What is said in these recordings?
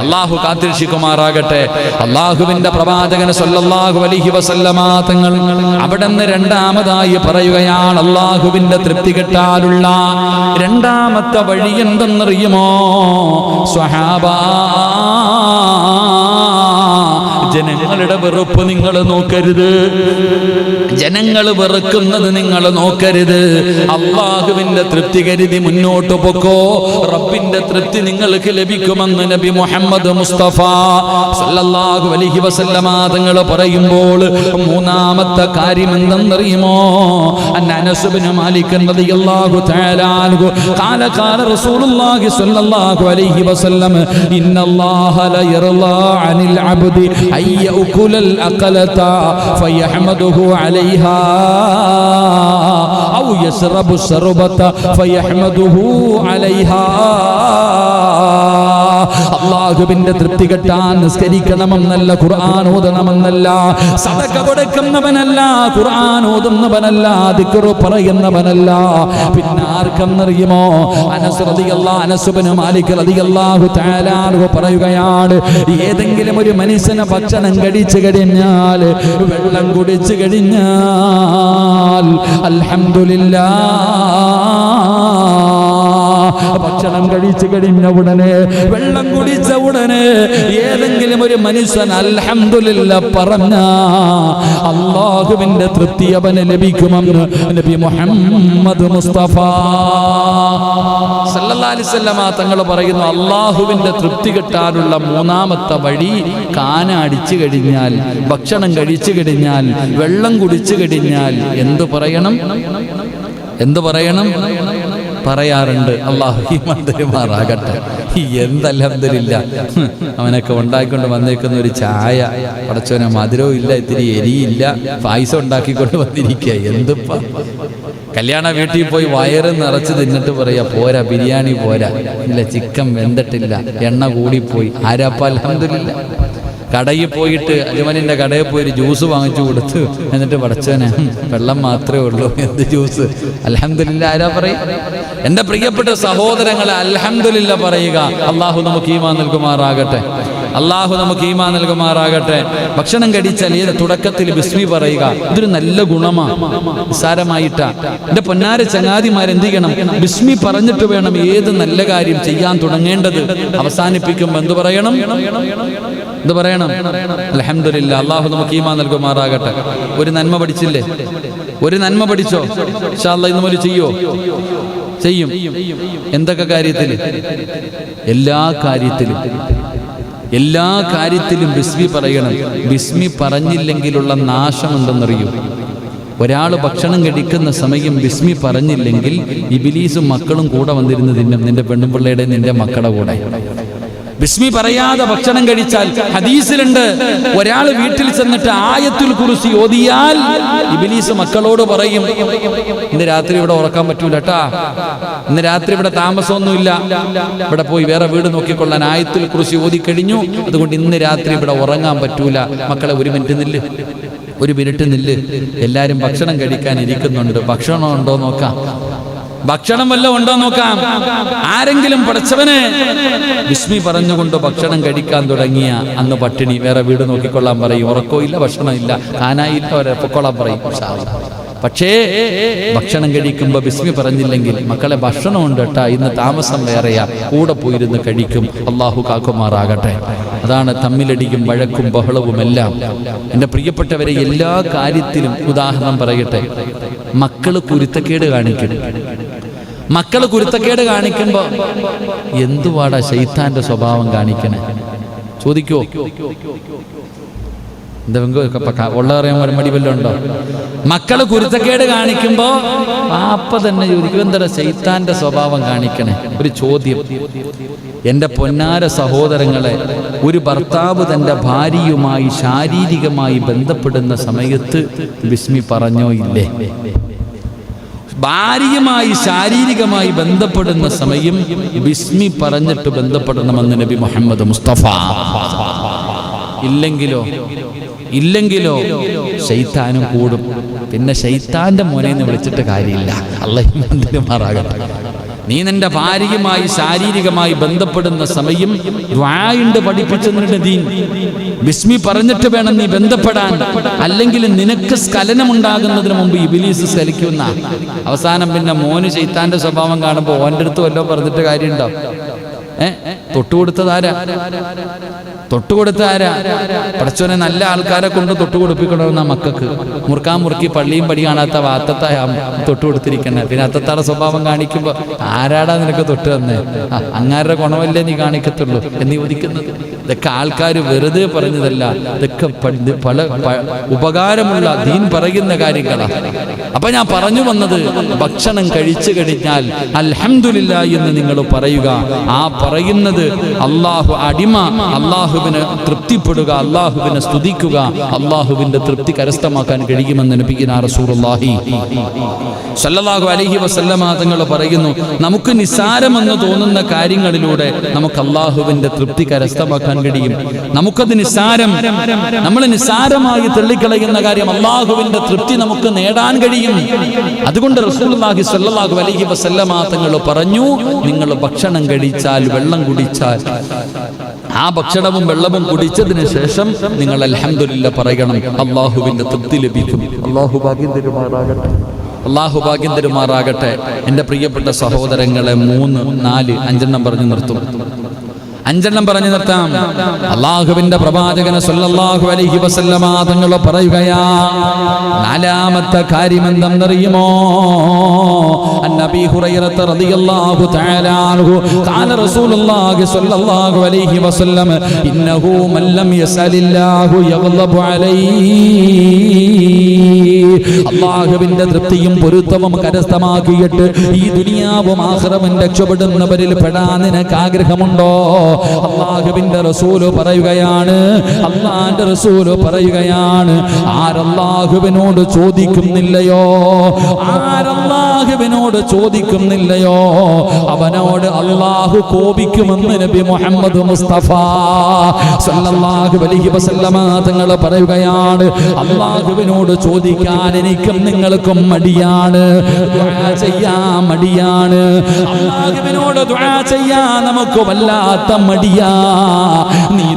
അള്ളാഹു കാത്തിരിശിക്കുമാറാകട്ടെ അള്ളാഹുവിന്റെ പ്രവാചകൻ സല്ലല്ലാഹു അലൈഹി വസല്ലമ തങ്ങൾ അവിടെ നിന്ന് രണ്ടാമതായി പറയുകയാണ് അള്ളാഹുവിന്റെ തൃപ്തി കിട്ടാനുള്ള രണ്ടാമത്തെ വഴി എന്തെന്നറിയുമോ സ്വഹാബാ? ജനങ്ങളുടെ വെറുപ്പ് നിങ്ങൾ നോക്കരുത്. ജനങ്ങൾ വെറുക്കുന്നത് നിങ്ങൾ നോക്കരുത്. അള്ളാഹുവിന്റെ തൃപ്തി കരുതി മുന്നോട്ട് പൊക്കോ. റബ്ബിന്റെ തൃപ്തി നിങ്ങൾക്ക് ലഭിക്കുമെന്ന് നബി മുഹമ്മദ് മുസ്തഫ സല്ലല്ലാഹു അലൈഹി വസല്ലമ തങ്ങൾ പറയുമ്പോൾ മൂന്നാമത്തെ കാര്യം എന്തെന്നറിയുമോ? അനസുബിന് മാലിക്കൻ റളിയല്ലാഹു തആല ഖാല ഖാല റസൂലുള്ളാഹി അലൈഹി വസല്ലം ഇന്നല്ലാഹ അനിൽ അബ്ദി أن يأكل الأقلة فيحمده عليها أو يشرب الشربة فيحمده عليها അള്ളാഹുവിന്റെ തൃപ്തി കെട്ടാൻ നിസ്കരിക്കണമെന്നല്ല ഖുർആൻ ഓതണമെന്നല്ല സദക കൊടുക്കുന്നവനല്ല ഖുർആൻ ഓതുന്നവനല്ല ദിക്റ് പറയുന്നവനല്ല. പിന്നെ ആർക്കെന്നറിയുമോ? അനസ് റളിയല്ലാഹു ഇബ്നു മാലിക് റളിയല്ലാഹു തആല പറയുകയാണ് ഏതെങ്കിലും ഒരു മനുഷ്യനെ ഭക്ഷണം കഴിച്ചു കഴിഞ്ഞാൽ വെള്ളം കുടിച്ചു കഴിഞ്ഞാൽ അൽഹംദുലില്ലാ ഭക്ഷണം കഴിച്ചു കഴിഞ്ഞ ഉടനെ വെള്ളം കുടിച്ച ഉടനെ ഏതെങ്കിലും ഒരു മനുഷ്യൻ അലഹമില്ല പറഞ്ഞ അള്ളാഹുവിന്റെ തൃപ്തി അവന് ലഭിക്കുമെന്ന് നബി മുഹമ്മദ് മുസ്തഫ. തങ്ങൾ പറയുന്നു അള്ളാഹുവിന്റെ തൃപ്തി കിട്ടാനുള്ള മൂന്നാമത്തെ വഴി കാനടിച്ചു കഴിഞ്ഞാൽ ഭക്ഷണം കഴിച്ചു കഴിഞ്ഞാൽ വെള്ളം കുടിച്ചു കഴിഞ്ഞാൽ എന്തു പറയണം? എന്തു പറയണം? പറയാറുണ്ട് അള്ളാഹു ഈമാന്തരുമാറാകട്ടെ എന്തല്ലതില്ല അവനൊക്കെ ഉണ്ടാക്കിക്കൊണ്ട് വന്നേക്കുന്ന ഒരു ചായ. പടച്ചോനെ മധുരവും ഇല്ല ഇത്തിരി എരിയില്ല പായസം ഉണ്ടാക്കിക്കൊണ്ട് വന്നിരിക്കുക എന്തിപ്പ? കല്യാണ വീട്ടിൽ പോയി വയറ് നിറച്ച് തിന്നിട്ട് പറയാ പോരാ ബിരിയാണി പോരാ. ഇല്ല ചിക്കൻ വെന്തിട്ടില്ല. എണ്ണ കൂടിപ്പോയി. ആരാപ്പ അലഹമില്ല കടയിൽ പോയിട്ട് അജുമനിന്റെ കടയിൽ പോയി ഒരു ജ്യൂസ് വാങ്ങിച്ചു കൊടുത്ത് എന്നിട്ട് പടച്ചവനെ വെള്ളം മാത്രമേ ഉള്ളൂ എന്ത് ജ്യൂസ്? അലഹമില്ല ആരാ പറയും? എന്റെ പ്രിയപ്പെട്ട സഹോദരങ്ങളെ അലഹമില്ല പറയുക. അള്ളാഹു നമുക്ക് ഈമാ നൽകുമാറാകട്ടെ. അള്ളാഹു നമുക്ക് ഈമാ നൽകുമാറാകട്ടെ. ഭക്ഷണം കടിച്ചാൽ ഏത് തുടക്കത്തിൽ ബിസ്മി പറയുക? ഇതൊരു നല്ല ഗുണമാണ് നിസ്സാരമായിട്ടാ. എന്റെ പൊന്നാര ചങ്ങാതിമാർ എന്ത് ചെയ്യണം? ബിസ്മി പറഞ്ഞിട്ട് വേണം ഏത് നല്ല കാര്യം ചെയ്യാൻ തുടങ്ങേണ്ടത്. അവസാനിപ്പിക്കുമ്പോൾ എന്ത് പറയണം? എന്ത് പറയണം? അലഹമില്ല അള്ളാഹു നമുക്ക് ഈമാ നൽകുമാറാകട്ടെ. ഒരു നന്മ പഠിച്ചില്ലേ? ഒരു നന്മ പഠിച്ചോ? ഷാല്ല ഇന്ന് മുതൽ ചെയ്യോ? ചെയ്യും. എന്തൊക്കെ കാര്യത്തിൽ എല്ലാ കാര്യത്തിലും. എല്ലാ കാര്യത്തിലും ബിസ്മി പറയണം. ബിസ്മി പറഞ്ഞില്ലെങ്കിലുള്ള നാശം എന്തെന്നറിയൂ ഒരാൾ ഭക്ഷണം കഴിക്കുന്ന സമയം ബിസ്മി പറഞ്ഞില്ലെങ്കിൽ ഇബിലീസും മക്കളും കൂടെ വന്നിരുന്ന് തിന്നും നിന്റെ പെണ്ണുപിള്ളയുടെ നിന്റെ മക്കളുടെ കൂടെ. ബിസ്മി പറയാതെ ഭക്ഷണം കഴിച്ചാൽ ഹദീസിലുണ്ട് ഒരാൾ വീട്ടിൽ ചെന്നിട്ട് ആയത്തിൽ കുറിച്ച് ഓതിയാൽ ഇബിലീസ് മക്കളോട് പറയും ഇന്ന് രാത്രി ഇവിടെ ഉറക്കാൻ പറ്റൂല കേട്ടാ ഇന്ന് രാത്രി ഇവിടെ താമസമൊന്നുമില്ല. ഇവിടെ പോയി വേറെ വീട് നോക്കിക്കൊള്ളാൻ ആയത്തിൽ കുറിച്ച് ഓതി കഴിഞ്ഞു. അതുകൊണ്ട് ഇന്ന് രാത്രി ഇവിടെ ഉറങ്ങാൻ പറ്റൂല. മക്കളെ ഒരു മിനിറ്റ് നില്ല്. ഒരു മിനിറ്റ് നില്ല്. എല്ലാരും ഭക്ഷണം കഴിക്കാൻ ഇരിക്കുന്നുണ്ട്. ഭക്ഷണം ഉണ്ടോ നോക്കാം. ഭക്ഷണം വല്ലതും ഉണ്ടോ നോക്കാം. ആരെങ്കിലും പഠിച്ചവന്. വിസ്മി പറഞ്ഞുകൊണ്ട് ഭക്ഷണം കഴിക്കാൻ തുടങ്ങിയ അന്ന് പട്ടിണി വേറെ വീട് നോക്കിക്കൊള്ളാൻ പറയും. ഉറക്കോ ഇല്ല ഭക്ഷണം ഇല്ല. കാനായില്ല അവരെ പൊക്കോളാൻ പറയും. പക്ഷേ ഭക്ഷണം കഴിക്കുമ്പോൾ ബിസ്മി പറഞ്ഞില്ലെങ്കിൽ മക്കളെ ഭക്ഷണം ഉണ്ട് കേട്ടാ ഇന്ന് താമസം വേറെയാ കൂടെ പോയിരുന്ന് കഴിക്കും അള്ളാഹു കാക്കുമാറാകട്ടെ. അതാണ് തമ്മിലടിക്കും വഴക്കും ബഹളവും എല്ലാം. എന്റെ പ്രിയപ്പെട്ടവരെ എല്ലാ കാര്യത്തിലും ഉദാഹരണം പറയട്ടെ. മക്കൾ കുരുത്തക്കേട് കാണിക്കും. മക്കൾ കുരുത്തക്കേട് കാണിക്കുമ്പോ എന്തുവാടാ ശൈത്താന്റെ സ്വഭാവം കാണിക്കണേ? ചോദിക്കോ? ഉള്ള അറിയാൻ മടി വല്ലതും ഉണ്ടോ? മക്കൾ കുരുത്തക്കേട് കാണിക്കുമ്പോ പാപ്പ തന്നെ ചോദിക്കും എന്താ ശൈത്താന്റെ സ്വഭാവം കാണിക്കണേ? ഒരു ചോദ്യം. എന്റെ പൊന്നാര സഹോദരങ്ങളെ ഒരു ഭർത്താവ് തന്റെ ഭാര്യയുമായി ശാരീരികമായി ബന്ധപ്പെടുന്ന സമയത്ത് ബിസ്മി പറഞ്ഞോ ഇല്ലേ? ഭാര്യയുമായി ശാരീരികമായി ബന്ധപ്പെടുന്ന സമയം ബിസ്മി പറഞ്ഞിട്ട് ബന്ധപ്പെടണമെന്ന് നബി മുഹമ്മദ് മുസ്തഫ. ഇല്ലെങ്കിലോ? ഇല്ലെങ്കിലോ? ശൈത്താനും കൂടും. പിന്നെ ശൈത്താന്റെ മോനെ വിളിച്ചിട്ട് കാര്യമില്ല. അള്ളമാറാകട്ടെ നീ നിന്റെ ഭാര്യയുമായി ശാരീരികമായി ബന്ധപ്പെടുന്ന സമയം ദ്വായുണ്ട് പഠിപ്പിച്ചെന്നിട്ട് ദീൻ. ബിസ്മി പറഞ്ഞിട്ട് വേണം നീ ബന്ധപ്പെടാൻ. അല്ലെങ്കിൽ നിനക്ക് സ്ഖലനമുണ്ടാകുന്നതിന് മുമ്പ് ഇബിലീസ് സ്കലിക്കുന്ന അവസാനം പിന്നെ മോന് ചെയ്ത്താന്റെ സ്വഭാവം കാണുമ്പോൾ ഓന്റെ അടുത്ത് വല്ലോ പറഞ്ഞിട്ട് കാര്യമുണ്ടോ? ഏ? തൊട്ടുകൊടുത്തതാരാ തൊട്ടുകൊടുത്ത ആരാ? പടച്ചോനെ നല്ല ആൾക്കാരെ കൊണ്ട് തൊട്ടുകൊടുപ്പിക്കണമെന്ന മക്കൾക്ക്. മുറുക്കാൻ മുറുക്കി പള്ളിയും പടി കാണാത്ത വാത്തത്തായ തൊട്ടുകൊടുത്തിരിക്കണേ. പിന്നെ അത്തത്താടെ സ്വഭാവം കാണിക്കുമ്പോ ആരാടാ നിനക്ക് തൊട്ട് തന്നെ? അങ്ങാരുടെ ഗുണമല്ലേ നീ കാണിക്കത്തുള്ളൂ എന്ന് ചോദിക്കുന്നത് ഇതൊക്കെ ആൾക്കാർ വെറുതെ പറഞ്ഞതല്ല. ഇതൊക്കെ പല ഉപകാരമുള്ള ദീൻ പറയുന്ന കാര്യങ്ങളാണ് അപ്പൊ ഞാൻ പറഞ്ഞു വന്നത് ഭക്ഷണം കഴിച്ചു കഴിഞ്ഞാൽ അൽഹമില്ല എന്ന് നിങ്ങൾ പറയുക. ആ പറയുന്നത് അള്ളാഹു അടിമ അള്ളാഹുവിന് തൃപ്തിപ്പെടുക അള്ളാഹുവിനെ സ്തുതിക്കുക അള്ളാഹുവിന്റെ തൃപ്തി കരസ്ഥമാക്കാൻ കഴിയുമെന്ന് നബിക്കുന്ന സല്ലല്ലാഹു അലൈഹി വസല്ലമ തങ്ങൾ പറയുന്നു നമുക്ക് നിസ്സാരമെന്ന് തോന്നുന്ന കാര്യങ്ങളിലൂടെ നമുക്ക് അള്ളാഹുവിന്റെ തൃപ്തി കരസ്ഥമാക്കാൻ കഴിയും. നമുക്കത് നിസ്സാരം നമ്മൾ നിസ്സാരമായി തള്ളിക്കളയുന്ന കാര്യം അള്ളാഹുവിന്റെ തൃപ്തി നമുക്ക് നേടാൻ കഴിയും. അതുകൊണ്ട് റസൂലുള്ളാഹി സല്ലാഹു അലൈഹി വസല്ലമ തങ്ങൾ പറഞ്ഞു നിങ്ങൾ ഭക്ഷണം കഴിച്ചാൽ വെള്ളം കുടിച്ചാൽ ആ ഭക്ഷണവും വെള്ളവും കുടിച്ചതിന് ശേഷം നിങ്ങൾ അലഹമില്ല പറയണം. അള്ളാഹുവിന്റെ തൃപ്തി ലഭിക്കും. അള്ളാഹു ഭാഗ്യം തരുമാറാകട്ടെ. അള്ളാഹു ഭാഗ്യം തരുമാറാകട്ടെ. എന്റെ പ്രിയപ്പെട്ട സഹോദരങ്ങളെ മൂന്ന് നാല് അഞ്ചെണ്ണം പറഞ്ഞു നിർത്തും. അഞ്ചെണ്ണം പറഞ്ഞു നിർത്താം. അള്ളാഹുവിന്റെ പ്രവാചകന് സല്ലല്ലാഹു അലൈഹി വസല്ലമ തങ്ങൾ പറയുകയാ നാലാമത്തെ കാര്യം എന്തെന്നറിയുമോ? അന്നബി ഹുറൈറത്ത് റളിയല്ലാഹു റസൂലുള്ളാഹി സല്ലല്ലാഹു അലൈഹി വസല്ലം ഇന്നഹു അലൈഹി. അള്ളാഹുവിന്റെ തൃപ്തിയും പൊരുത്തവും കരസ്ഥമാക്കിയിട്ട് ഈ ദുനിയാവും ആഹ്റവും രക്ഷപ്പെടുന്നവരിൽ പെടാൻ നിനക്ക് ആഗ്രഹമുണ്ടോ? അള്ളാഹുവിന്റെ റസൂൽ പറയുകയാണ്. അള്ളാന്റെ റസൂൽ പറയുകയാണ്. ആരല്ലാഹുവിനോട് ചോദിക്കുന്നില്ലയോ? ആരല്ലാഹുവിനോട് ചോദിക്കുന്നില്ലയോ? അവനോട് അള്ളാഹു കോപിക്കുമെന്ന് നബി മുഹമ്മദ് മുസ്തഫ സല്ലല്ലാഹു അലൈഹി വസല്ലമ തങ്ങൾ പറയുകയാണ്. അള്ളാഹുവിനോട് ചോദിക്കാൻ എനിക്കും നിങ്ങൾക്കും മടിയാണ്. മടിയാണ്. അള്ളാഹുവിനോട് ദുആ ചെയ്യാൻ നമുക്ക് വല്ലാത്ത മടിയാ. നീ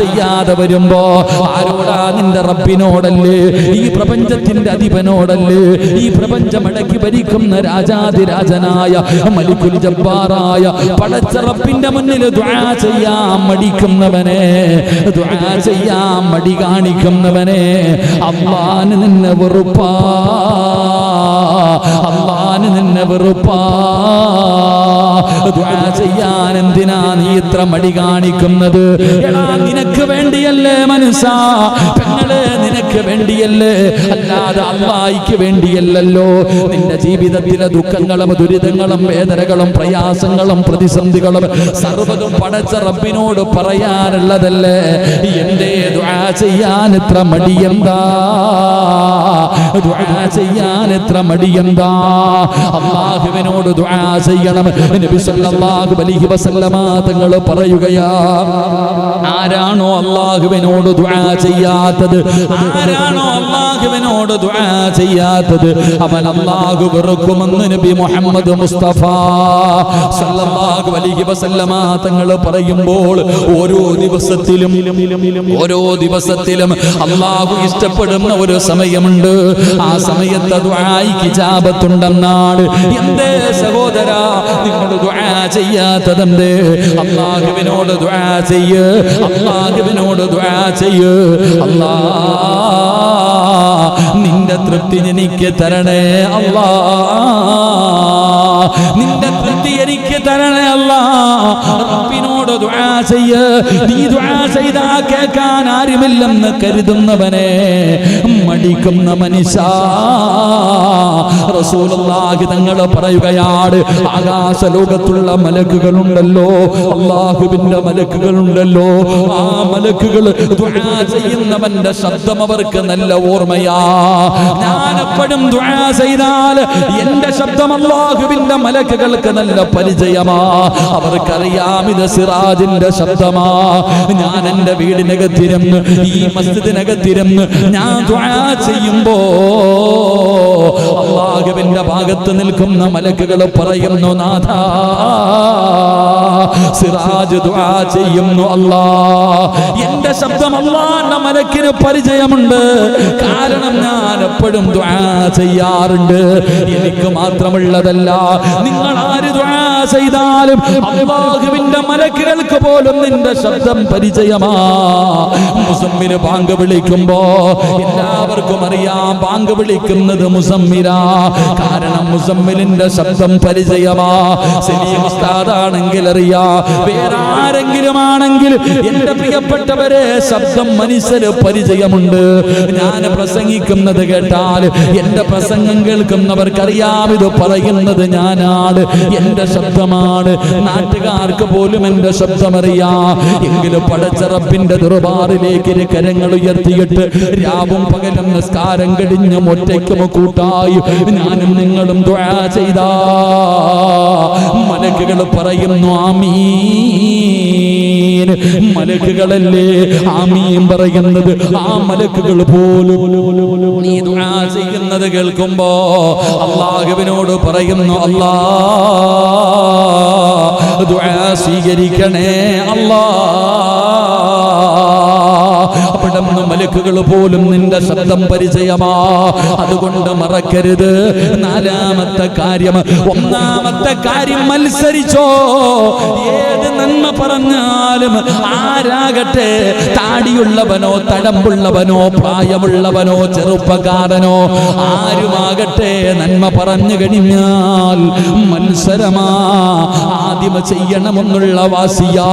ചെയ്യാതെ വരുമ്പോ ആരോടാ നിന്റെ റബ്ബിനോടല്ലേ? ഈ പ്രപഞ്ചത്തിന്റെ അധിപനോടല്ലേ? ഈ പ്രപഞ്ചം അടക്കി ഭരിക്കുന്ന രാജാതിരാജനായ മലിക്കുൽ ജബ്ബാറായ പടച്ചറപ്പിന്റെ മുന്നിൽ ദുആ ചെയ്യാൻ മടിക്കുന്നവനെ ദുആ ചെയ്യാൻ മടി കാണിക്കുന്നവനെ. അള്ളാന് നിന്നെ വെറുപ്പാ അള്ളാന് നിന്നെ വെറുപ്പാ. ചെയ്യാൻ എന്തിനാ നീ ഇത്ര മടി കാണിക്കുന്നത്? നിനക്ക് വേണ്ടിയല്ലേ പെങ്ങളെ നിനക്ക് വേണ്ടിയല്ലേ? അല്ലാതെ അള്ളായിക്ക് വേണ്ടിയല്ലല്ലോ. നിന്റെ ജീവിതത്തിലെ ദുഃഖങ്ങളും ദുരിതങ്ങളും വേദനകളും പ്രയാസങ്ങളും പ്രതിസന്ധികളും സർവതും പടച്ച റബ്ബിനോട് പറയാനുള്ളതല്ലേ? എന്റെ ദുആ ചെയ്യാൻ എത്ര മടിയെന്താ? ദുആ ചെയ്യാൻ എത്ര മടിയെന്താ? അള്ളാഹുവിനോട് ദുആ ചെയ്യണം. നബി സല്ലല്ലാഹു അലൈഹി വസല്ലമ തങ്ങൾ പറയുകയാ ആരാണോ അള്ളാഹുവിനോട് ദുആ ചെയ്യാത്തത്? ആരാണോ അള്ളാഹുവിനോട് ദുആ ചെയ്യാത്തത് അവൻ അള്ളാഹു വെറുക്കുമെന്ന് നബി മുഹമ്മദ് മുസ്തഫ സല്ലല്ലാഹു അലൈഹി വസല്ലമ തങ്ങൾ പറയുമ്പോൾ ഓരോ ദിവസത്തിലും ഓരോ ദിവസത്തിലും അള്ളാഹു ഇഷ്ടപ്പെടുന്ന ഒരു സമയമുണ്ട്. ആ സമയത്ത് ദുആയിക്ക് ജാപത്തുണ്ടെന്നാണ് എന്തേ സഹോദര നിങ്ങൾ ദുആ ചെയ്യാത്തതെന്തേ? അള്ളാഹുവിനോട് ദുആ ചെയ്യ് അള്ളാഹുവിനോട് ദുആ ചെയ്യ്. അല്ലാ നിന്റെ തൃപ്തി എനിക്ക് തരണേ അല്ലാ നിന്റെ തൃപ്തി എനിക്ക് തരണേ അല്ലാ റബ്ബിനോട് ദുആ ചെയ്യ്. നീ ദുആ ചെയ്താ കേൾക്കാൻ ആരുമില്ലെന്ന് കരുതുന്നവനെ. മടിക്കുന്ന മനുഷ്യ. റസൂലുള്ളാഹി തങ്ങൾ പറയുകയാണ് ആകാശലോകത്തുള്ള മലക്കുകളുണ്ടല്ലോ അള്ളാഹുവിന്റെ മലക്കുകളുണ്ടല്ലോ. ആ മലക്കുകൾ ചെയ്യുന്നവന്റെ ശബ്ദം അവർക്ക് നല്ല ഓർമ്മയാ. ഞാനെപ്പോഴും ചെയ്താൽ എന്റെ ശബ്ദം അള്ളാഹുവിന്റെ മലക്കുകൾക്ക് നല്ല പരിചയമാ. അവർക്കറിയാം ഇത് സിറാജിന്റെ ശബ്ദമാ. ഞാൻ എന്റെ വീടിനകത്തിരുന്ന് ഈ മസ്ജിദിനകത്തിരുന്ന് ഞാൻ ചെയ്യുമ്പോ അള്ളാഹുവിന്റെ ഭാഗത്ത് നിൽക്കുന്ന മലക്കുകൾ പറയുന്നു നാഥ സിറാജ് ദുആ ചെയ്യുന്നു അല്ലാ എന്റെ ശബ്ദം അള്ളാന്റെ മലക്കിന് പരിചയമുണ്ട്. കാരണം ഞാൻ എപ്പോഴും ദുആ ചെയ്യാറുണ്ട്. എനിക്ക് മാത്രമുള്ളതല്ല നിങ്ങൾ ആര് ദുആ ചെയ്താലും അള്ളാഹുവിന്റെ മലക്കുകൾക്ക് പോലും നിന്റെ ശബ്ദം പരിചയമാ. മുസമ്മിന് പാങ്ക് വിളിക്കുമ്പോ എല്ലാവർക്കും അറിയാം. ബാങ്ക് വിളിക്കുന്നത് മുസമ്മിരാ കാരണം മുസമ്മിലിന്റെ ശബ്ദം പരിചയമാ. സലീമുസ്താദാണെങ്കിൽ അറിയാ. വേറെ ആരെങ്കിലും ആണെങ്കിൽ എന്റെ പ്രിയപ്പെട്ടവരെ ശബ്ദം മനുഷ്യര് പരിചയമുണ്ട്. ഞാൻ പ്രസംഗിക്കുന്നത് കേട്ടാൽ എന്റെ പ്രസംഗം കേൾക്കുന്നവർക്കറിയാം. ഇത് പറയുന്നത് ഞാനാണ്. എന്റെ ശബ്ദമാണ്. നാട്ടുകാർക്ക് പോലും എന്റെ ശബ്ദമറിയാ. എങ്കിലും പടച്ചറപ്പിന്റെ ദുർബാറിലേക്ക് കരങ്ങൾ ഉയർത്തിയിട്ട് രാവും പകലും നിസ്കാരം കഴിഞ്ഞ് ഒറ്റയ്ക്കും കൂട്ടായി. ഞാനും നിങ്ങളും ദ്വാ ചെയ്ത. മലക്കുകൾ പറയുന്നു ആമീൻ. മലക്കുകളല്ലേ? ആമീൻ പറയുന്നത്. ആ മലക്കുകൾ പോലും ചെയ്യുന്നത് കേൾക്കുമ്പോ അള്ളാഹുവിനോട് പറയുന്നു അല്ലാ സ്വീകരിക്കണേ അല്ലാ. അവിടുന്ന് മലക്കുകൾ പോലും നിന്റെ ശബ്ദം പരിചയമാ. അതുകൊണ്ട് മറക്കരുത്. നാലാമത്തെ കാര്യം ഒന്നാമത്തെ കാര്യം മത്സരിച്ചോ. ഏത് നന്മ പറഞ്ഞാലും ആരാകട്ടെ താടിയുള്ളവനോ തടമ്പുള്ളവനോ പ്രായമുള്ളവനോ ചെറുപ്പക്കാരനോ ആരുമാകട്ടെ നന്മ പറഞ്ഞു കഴിഞ്ഞാൽ മത്സരമാ. ആദ്യം ചെയ്യണമെന്നുള്ള വാസിയാ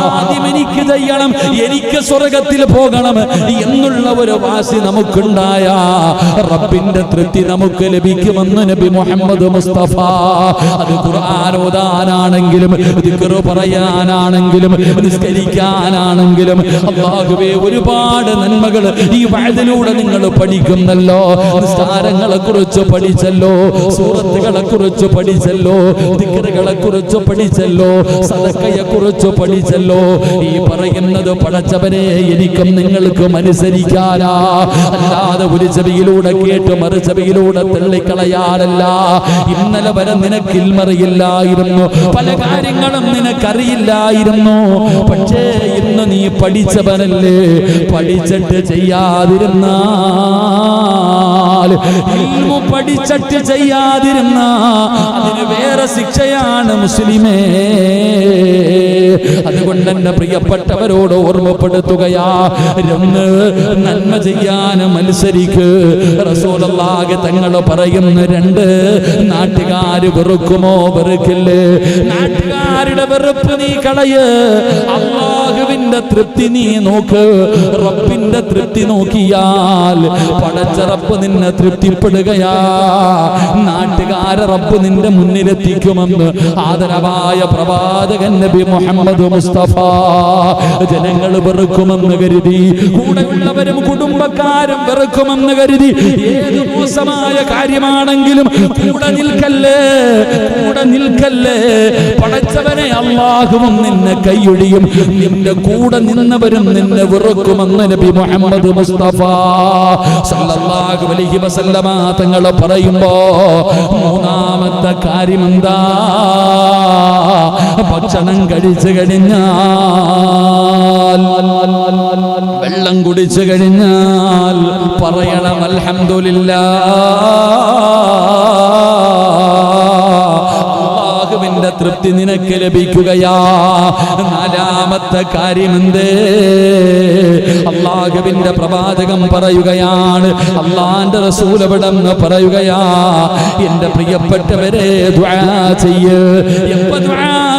ആദ്യം എനിക്ക് ചെയ്യണം എനിക്ക് സ്വർഗത്തിൽ പോകണം എന്നുള്ള ഒരു വാസി നമുക്കുണ്ടായ. റബ്ബിന്റെ തൃപ്തി നമുക്ക് ലഭിക്കുമെന്ന് നബി മുഹമ്മദ് മുസ്തഫ. അത് ഖുർആൻ ഓതാനാണെങ്കിലും ദിക്ർ പറയാനാണെങ്കിലും നിസ്കരിക്കാനാണെങ്കിലും അള്ളാഹുവേ ഒരുപാട് നന്മകൾ ഈ വയതിലൂടെ നിങ്ങൾ പഠിക്കുന്നല്ലോ. നിസ്കാരങ്ങളെ കുറിച്ച് പഠിച്ചല്ലോ സൂറത്തുകളെ കുറിച്ച് പഠിച്ചല്ലോ ദിക്റുകളെ കുറിച്ച് പഠിച്ചല്ലോ സദക്കയെ കുറിച്ച് പഠിച്ചല്ലോ. ഈ പറയുന്നത് പടച്ചവനെ എനിക്കും നിങ്ങൾക്കും അനുസരിക്കാനാ. അല്ലാതെ ഒരു ചെവിയിലൂടെ കേട്ട് മറു ചെവിയിലൂടെ തള്ളിക്കളയാനല്ല. ഇന്നലെ വരെ നിനക്ക് ഇൽമറിയില്ലായിരുന്നു. പല കാര്യങ്ങളും നിനക്കറിയില്ലായിരുന്നു. പക്ഷേ ഇന്ന് നീ പഠിച്ചവനല്ലേ. പഠിച്ചിട്ട് ചെയ്യാതിരുന്നാൽ. പഠിച്ചിട്ട് ചെയ്യാതിരുന്ന. അതിന് വേറെ ശിക്ഷയാണ് മുസ്ലിമേ. അതുകൊണ്ട് എന്റെ പ്രിയപ്പെട്ടവരോട് ഓർമ്മപ്പെടുത്തുകയാ രണ്ട് നന്മ ചെയ്യാൻ മത്സരിക്ക് റസൂലല്ലാഹ് തങ്ങൾ പറയുന്ന രണ്ട് നാട്ടുകാര് വെറുക്കുമോ? വെറുക്കില്ലേ? നാട്ടുകാരുടെ വെറുപ്പ് നീ കളയ്. തൃപ്തി നീ നോക്ക്. റബ്ബിന്റെ തൃപ്തി നോക്കിയാൽ പടച്ച റബ്ബ് നിന്നെ തൃപ്തിപ്പെടുകയാ. നാട്ടുകാര റബ്ബ് നിന്റെ മുന്നിലെത്തിക്കുമെന്ന് ആദരവായ പ്രവാചകൻ നബി മുഹമ്മദ് മുസ്തഫ ജനങ്ങൾ വെറുക്കുമെന്ന് കരുതി കൂടെയുള്ളവരും കുടുംബക്കാരും വെറുക്കുമെന്ന് കരുതി ഏത് മോശമായ കാര്യമാണെങ്കിലും കൂടെ നിൽക്കല്ലേ കൂടെ നിൽക്കല്ലേ. പടച്ചവനെ അള്ളാഹുവും നിന്നെ കൈയൊഴിയും നിന്റെ കൂടെ നിന്നവരും നിന്നെ വെറുക്കുമെന്ന് നബി മുഹമ്മദ് മുസ്തഫ സല്ലല്ലാഹു അലൈഹി വസല്ലമ തങ്ങൾ പറയുമ്പോ മൂന്നാമത്തെ കാര്യം എന്താ? ഭക്ഷണം കഴിച്ചു കഴിഞ്ഞാൽ വെള്ളം കുടിച്ചു കഴിഞ്ഞാൽ പറയണം അൽഹംദുലില്ലാ അള്ളാഹുവിന്റെ നിനക്ക് ലഭിക്കുകയാ. നാലാമത്തെ കാര്യം എന്തേ അള്ളാഹുവിന്റെ പ്രവാചകം പറയുകയാണ്. അള്ളാന്റെ റസൂലവിടെന്ന് പറയുകയാ. എന്റെ പ്രിയപ്പെട്ടവരെ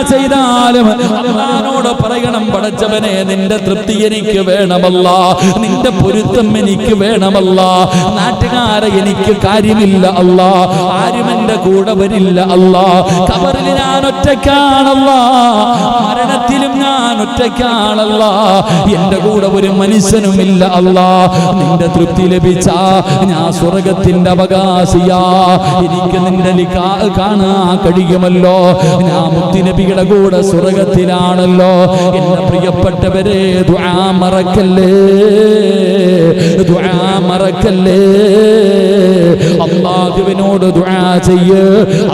ചെയ്താലും അള്ളാനോട് പറയണം പടച്ചവനെ നിന്റെ തൃപ്തി എനിക്ക് വേണമല്ല. നിന്റെ പൊരുത്തം എനിക്ക് വേണമല്ല. നാട്ടുകാരെ എനിക്ക് കാര്യമില്ല അല്ല. ആരും എന്റെ കൂടെ വരില്ല അല്ല. കബറിൽ ഞാൻ ഒറ്റക്കാ ഒറ്റയ്ക്കാണല്ല. മരണത്തിലും ഞാൻ ഒറ്റയ്ക്കാണല്ല. എന്റെ കൂടെ ഒരു മനുഷ്യനുമില്ല അല്ല. നിന്റെ തൃപ്തി ലഭിച്ച ഞാൻ സ്വർഗത്തിന്റെ അവകാശിയാ. എനിക്ക് നിന്റെ കാണാ കഴിയുമല്ലോ. ഞാൻ മുത്തിനബിയുടെ കൂടെ സ്വർഗത്തിലാണല്ലോ. എന്റെ പ്രിയപ്പെട്ടവരെ ദുആ മറക്കല്ലേ? ദുആ മറക്കല്ലേ? അള്ളാഹുവിനോട് ചെയ്യ്.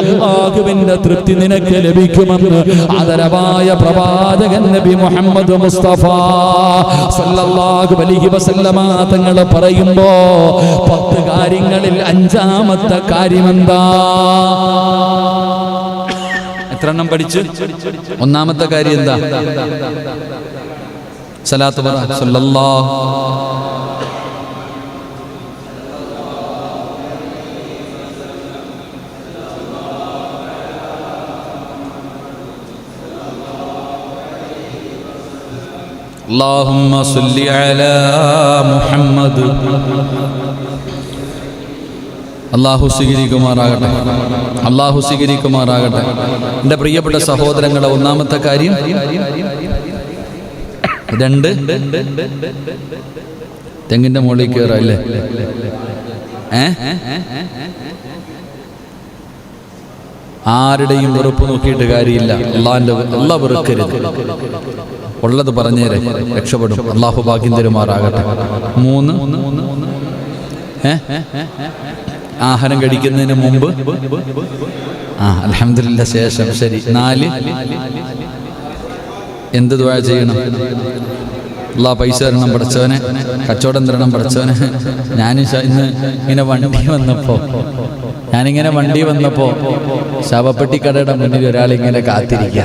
അള്ളാഹുവിന്റെ തൃപ്തി നിനക്ക് ലഭിക്കുമെന്ന് ആദരവായ പ്രവാചകൻ നബി മുഹമ്മദ് മുസ്തഫ സല്ലല്ലാഹു അലൈഹി വസല്ലമ തങ്ങൾ പറയുമ്പോ പത്ത് കാര്യങ്ങളിൽ അഞ്ചാമത്തെ കാര്യമെന്താ? എത്ര എണ്ണം പഠിച്ചു? ഒന്നാമത്തെ കാര്യം എന്താ? സലാത്ത് പറ. സല്ലല്ലാഹു اللهم صل على محمد അള്ളാഹു സ്വീകരിക്കുമാറാകട്ടെ അള്ളാഹു സ്വീകരിക്കുമാറാകട്ടെ എൻ്റെ പ്രിയപ്പെട്ട സഹോദരങ്ങളുടെ ഒന്നാമത്തെ കാര്യം രണ്ട് തെങ്ങിന്റെ മുകളിൽ കയറാം അല്ലേ ഏ ആരുടെയും വെറുപ്പ് നോക്കിയിട്ട് കാര്യമില്ല. അള്ളാന്റെ അല്ല വെറുക്കരുത്. ഉള്ളത് പറഞ്ഞേരെ രക്ഷപ്പെടും. അള്ളാഹു ഭാഗ്യം തരുമാറാകട്ടെ. മൂന്ന്. ആഹാരം കഴിക്കുന്നതിന് മുമ്പ്? ആ അലഹമില്ല ശേഷം. ശരി. നാല്. എന്ത് ദ്വാ ചെയ്യണം? അല്ലാ പൈസ തരണം പഠിച്ചവനെ. കച്ചവടം തരണം പഠിച്ചവനെ. ഞാൻ ഇന്ന് ഇങ്ങനെ വണ്ടി വന്നപ്പോ ഞാനിങ്ങനെ വണ്ടി വന്നപ്പോ ശവപ്പെട്ടിക്കടയുടെ മുന്നിൽ ഒരാൾ ഇങ്ങനെ കാത്തിരിക്കുക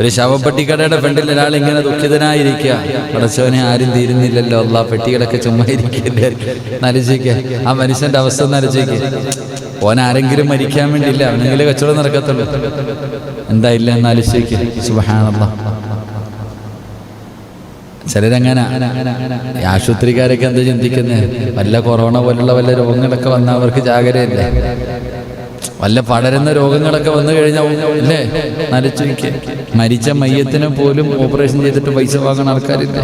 ഒരു ശവപ്പെട്ടിക്കടയുടെ ഫ്രണ്ടിൽ ഒരാൾ ഇങ്ങനെ ദുഃഖിതനായിരിക്കുക പഠിച്ചവനെ ആരും തീരുന്നില്ലല്ലോ അല്ലാ പെട്ടികളൊക്കെ ചുമ്മാ ഇരിക്കില്ലേ. ആ മനുഷ്യന്റെ അവസ്ഥ നരചിക്ക ഓൻ ആരെങ്കിലും മരിക്കാൻ വേണ്ടിയില്ല? അവനെങ്കിലും കച്ചവടം നടക്കത്തുള്ളൂ. എന്താ ഇല്ല എന്നാലോചിക്കുക സുബഹാനല്ലാ. ചിലരങ്ങനെ ആശുപത്രിക്കാരൊക്കെ എന്താ ചിന്തിക്കുന്നത് വല്ല കൊറോണ പോലുള്ള വല്ല രോഗങ്ങളൊക്കെ വന്ന അവർക്ക് ജാഗ്രതയില്ലേ? വല്ല പടരുന്ന രോഗങ്ങളൊക്കെ വന്നു കഴിഞ്ഞാൽ അല്ലേ? നരച്ചു മരിച്ച മയ്യത്തിന് പോലും ഓപ്പറേഷൻ ചെയ്തിട്ട് പൈസ വാങ്ങുന്ന ആൾക്കാരില്ലേ?